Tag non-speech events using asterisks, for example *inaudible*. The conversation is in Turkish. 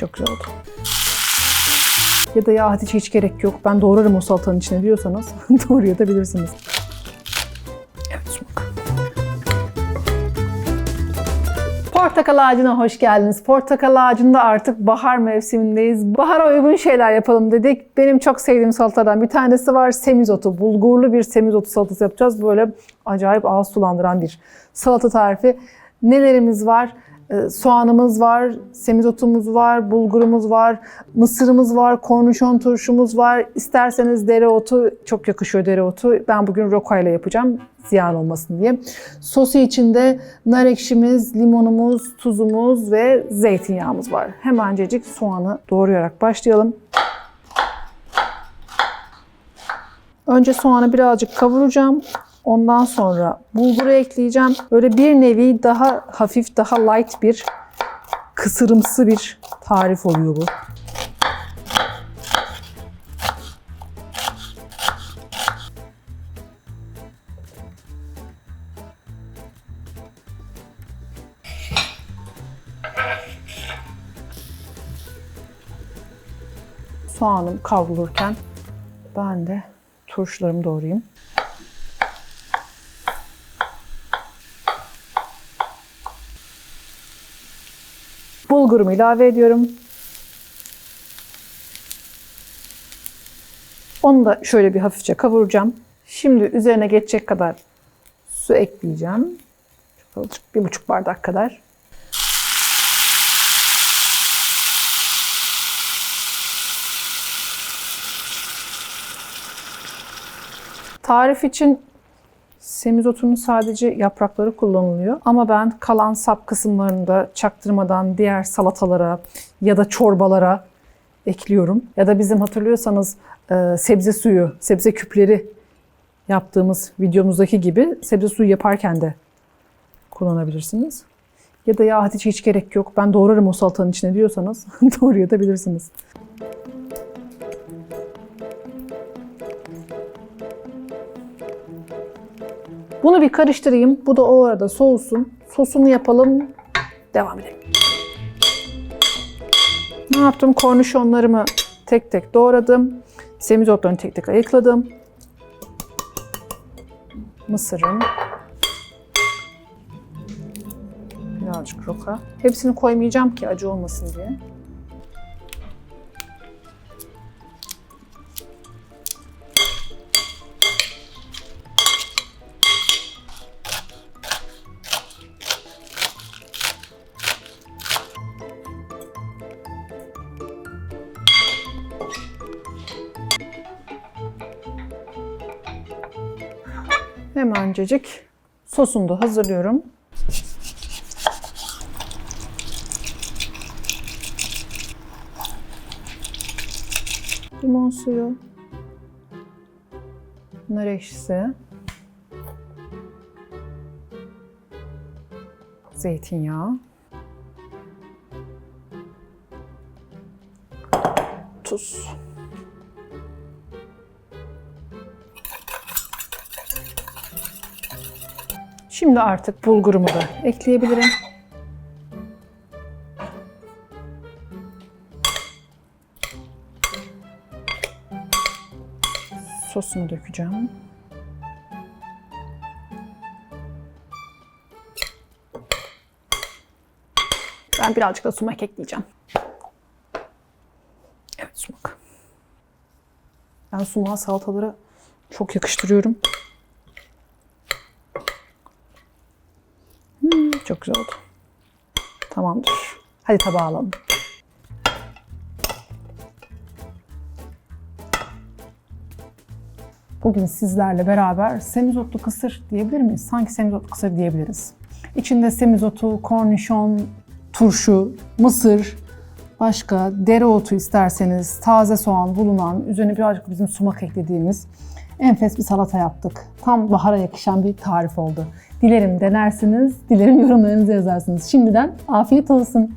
Çok güzel oldu. Ya da ya hiç hiç gerek yok. Ben doğrarım o salatanın içine diyorsanız *laughs* doğrayabilirsiniz. Evet sumak. Portakal ağacına hoş geldiniz. Portakal ağacında artık bahar mevsimindeyiz. Bahara uygun şeyler yapalım dedik. Benim çok sevdiğim salatalardan bir tanesi var. Semizotu. Bulgurlu bir semizotu salatası yapacağız. Böyle acayip ağız sulandıran bir salata tarifi. Nelerimiz var? Ee, soğanımız var, semizotumuz var, bulgurumuz var, mısırımız var, kornişon turşumuz var. İsterseniz dereotu, çok yakışıyor dereotu. Ben bugün roka ile yapacağım ziyan olmasın diye. Sosu içinde nar ekşimiz, limonumuz, tuzumuz ve zeytinyağımız var. Hemencecik soğanı doğrayarak başlayalım. Önce soğanı birazcık kavuracağım. Ondan sonra bulguru ekleyeceğim. Böyle bir nevi daha hafif, daha light bir kısırımsı bir tarif oluyor bu. Soğanım kavrulurken ben de turşularımı doğrayayım. Bulgurumu ilave ediyorum. Onu da şöyle bir hafifçe kavuracağım. Şimdi üzerine geçecek kadar su ekleyeceğim. Bir buçuk bardak kadar. Tarif için Semizotunun sadece yaprakları kullanılıyor. Ama ben kalan sap kısımlarını da çaktırmadan diğer salatalara ya da çorbalara ekliyorum. Ya da bizim hatırlıyorsanız e, sebze suyu, sebze küpleri yaptığımız videomuzdaki gibi sebze suyu yaparken de kullanabilirsiniz. Ya da ya hiç hiç gerek yok ben doğrarım o salatanın içine diyorsanız *laughs* doğrayabilirsiniz. Bunu bir karıştırayım. Bu da o arada soğusun. Sosunu yapalım. Devam edelim. Ne yaptım? Kornişonlarımı tek tek doğradım. Semizotlarını tek tek ayıkladım. Mısırım. Birazcık roka. Hepsini koymayacağım ki acı olmasın diye. Hemencecik sosunu da hazırlıyorum. Limon suyu, nar ekşisi, zeytinyağı, tuz. Şimdi artık bulgurumu da ekleyebilirim. Sosunu dökeceğim. Ben birazcık da sumak ekleyeceğim. Evet sumak. Ben sumağı salatalara çok yakıştırıyorum. Çok güzel oldu. Tamamdır. Hadi tabağa alalım. Bugün sizlerle beraber semizotlu kısır diyebilir miyiz? Sanki semizotlu kısır diyebiliriz. İçinde semizotu, kornişon, turşu, mısır, başka dereotu isterseniz, taze soğan bulunan, üzerine birazcık bizim sumak eklediğimiz enfes bir salata yaptık. Tam bahara yakışan bir tarif oldu. Dilerim denersiniz, dilerim yorumlarınızı yazarsınız. Şimdiden afiyet olsun.